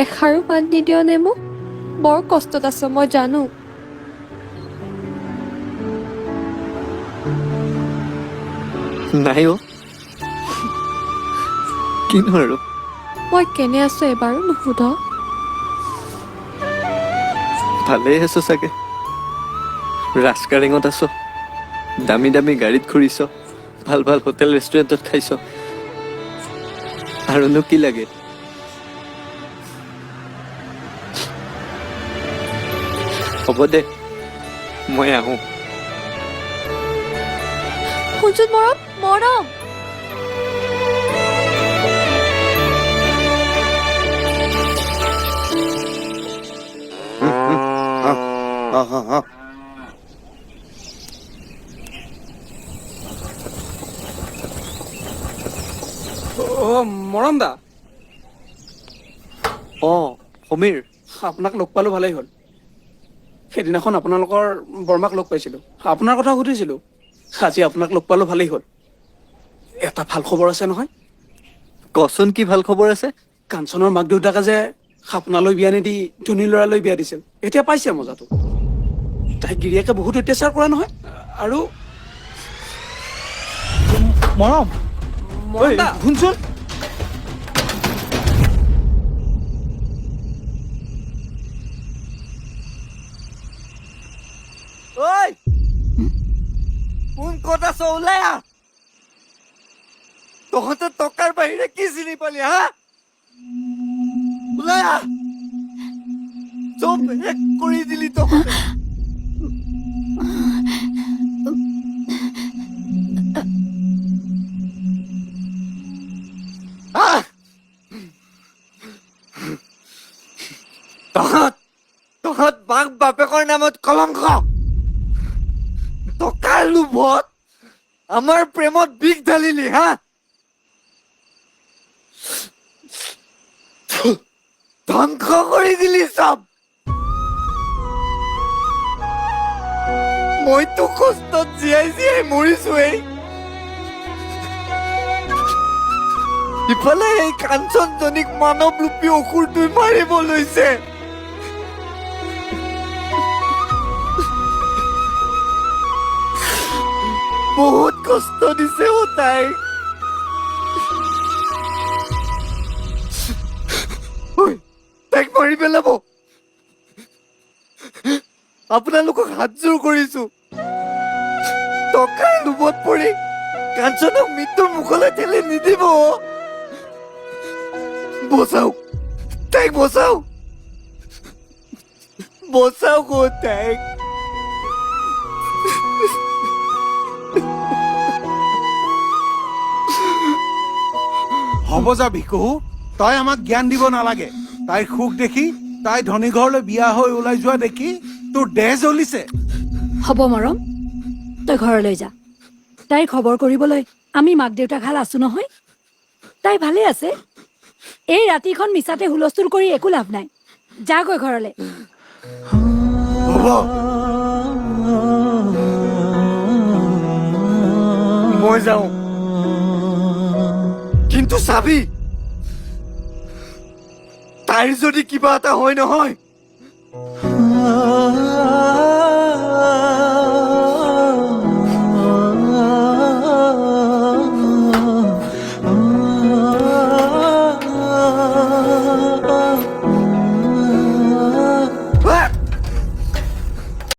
এষাৰো মাত নিদিয় নে মোক বৰ কষ্টত আছ মই জানো। নাই অ' কিনো আৰু? মই কেনে আছো এবাৰো নুসুধ ভালেই আছো চাগে। ৰাজকাৰেঙত আছ। দামী দামী গাড়ীত ঘূৰিছ। ভাল ভাল হোটেল ৰেষ্টুৰেণ্টত খাইছ। আৰুনো কি লাগে? হ'ব দে। মই আহোঁ। শুনচোন মৰম মৰম অ' মৰম দা অঁ সমীৰ। আপোনাক লগ পালোঁ ভালেই হ'ল। সেইদিনাখন আপোনালোকৰ বৰমাক লগ পাইছিলোঁ। আপোনাৰ কথা সুধিছিলোঁ। আজি আপোনাক লগ পালোঁ ভালেই হ'ল। এটা ভালো খবৰ আছে নহয়? কচোন কি ভালো খবৰ আছে? কাঞ্চনৰ মাক দেউতাকে যে আপোনালৈ বিয়া নিদি ধনী ল'ৰালৈ বিয়া দিছিল এতিয়া পাইছে মজাটো। তাই গিৰিয়েকে বহুত অত্যাচাৰ কৰা নহয় আৰু মৰম। শুনচোন। ঐ কোন ওলাই আহ তহঁতে টকাৰ বাহিৰে কি চিনি পালি হা? চব শেষ কৰি দিলি তহঁতে। আহ! তহঁত বাপেকৰ নামত কলংক টকাৰ লোভত আমাৰ প্ৰেমত বিষ ঢালিলি হা? ধ্বংস কৰি দিলি চব। মইতো কষ্টত জীয়াই জীয়াই মৰিছোৱেই ইফালে এই কাঞ্চনজনীক মানৱৰূপী অসুৰটোৱে মাৰিব লৈছে। বহুত কষ্ট দিছে অ তাই। তাইক মাৰি পেলাব। আপোনালোকক হাতযোৰ কৰিছো। টকাৰ লোভত পৰি কাঞ্চনক মৃত্যুৰ মুখলৈ ঠেলি নিদিব। বচাওক তাইক বচাওক বচাওক অ তাইক। হ'ব যা ভিকু তই আমাক জ্ঞান দিব নালাগে। তাইৰ সুখ দেখি তাই ধনী ঘৰলৈ বিয়া হৈ ওলাই যোৱা দেখি তোৰ দেহ জ্বলিছে। হ'ব মৰম তই ঘৰলৈ যা। তাইৰ খবৰ কৰিবলৈ আমি মাক দেউতাক হাল আছো নহয়। তাই ভালে আছে। এই ৰাতিখন মিছাতে হুলস্থুল কৰি একো লাভ নাই। যাগৈ ঘৰলৈ। হ'ব। মই যাওঁ। কিন্তু চাবি? তাইৰ যদি কিবা এটা হয় নহয়